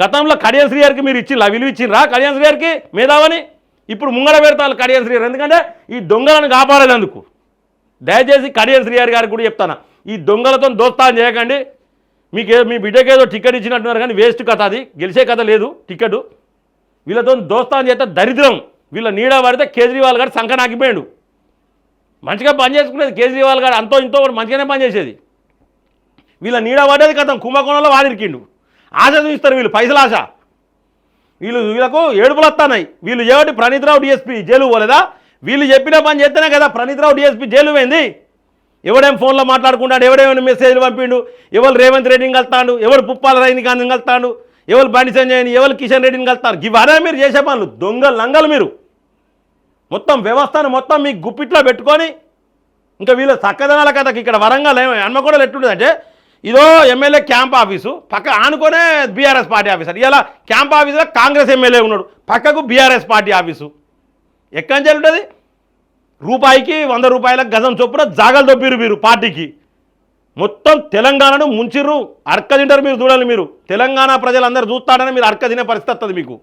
గతంలో కడియం శ్రీ గారికి మీరు ఇచ్చిండ్రా విలువ ఇచ్చిండ్రా కడియం శ్రీ గారికి మేధావని? ఇప్పుడు ముంగడ పెడతారు కడియం శ్రీ గారు ఎందుకంటే ఈ దొంగలను కాపాడేందుకు. దయచేసి కడియం శ్రీ గారి గారికి కూడా చెప్తాను. ఈ దొంగలతో దోస్తాను చేయకండి. మీకు మీ బిడ్డకి ఏదో టికెట్ ఇచ్చినట్టున్నారు కానీ వేస్ట్ కథ అది. గెలిచే కథ లేదు టికెట్. వీళ్ళతో దోస్తాను చేస్తే దరిద్రం. వీళ్ళ నీడ పడితే కేజ్రీవాల్ గారు సంఖ నాకిపోయాడు మంచిగా పని చేసుకునేది కేజ్రీవాల్ గారు. అంతో ఇంతో కూడా మంచిగానే పని చేసేది. వీళ్ళ నీడ పడ్డది కథం. కుంభకోణంలో వాడిరికిండు ఆశ చూపిస్తారు వీళ్ళు పైసలు ఆశ. వీళ్ళు వీళ్ళకు ఏడుపులు వస్తున్నాయి. వీళ్ళు ఏమిటి ప్రణీత్రావు డిఎస్పీ జైలు పోలేదా? వీళ్ళు చెప్పిన పని చేస్తేనే కదా ప్రణీత్రావు డిఎస్పీ జైలు పోయింది. ఎవడేం ఫోన్లో మాట్లాడుకుంటాడు? ఎవడేమైనా మెసేజ్లు పంపిండు? ఎవరు రేవంత్ రెడ్డిని కలుతాడు ఎవరు పుప్పాల రైని గాంధీని కలుతాడు ఎవరు బండి సంజయ్ని ఎవరు కిషన్ రెడ్డిని కలుతారు ఇవరే మీరు చేసే పనులు. దొంగలు లంగలు మీరు. మొత్తం వ్యవస్థను మొత్తం మీకు గుప్పిట్లో పెట్టుకొని ఇంకా వీళ్ళ చక్కదనాల కథకి ఇక్కడ వరంగల్ ఏమో హన్మకొండలు ఎట్లుంటుందంటే ఇదో ఎమ్మెల్యే క్యాంప్ ఆఫీసు పక్క ఆనుకొనే బీఆర్ఎస్ పార్టీ ఆఫీసర్ ఇలా క్యాంప్ ఆఫీసులో కాంగ్రెస్ ఎమ్మెల్యే ఉన్నాడు. పక్కకు బీఆర్ఎస్ పార్టీ ఆఫీసు. ఎక్కడి నుంచి ఉంటుంది? రూపాయికి వంద రూపాయల గజం చొప్పున జాగలు దొప్పిరు మీరు పార్టీకి. మొత్తం తెలంగాణను ముంచిర్రు. అర్క తింటారు మీరు చూడాలి మీరు. తెలంగాణ ప్రజలందరూ చూస్తాడని మీరు అర్క తినే పరిస్థితి వస్తుంది మీకు.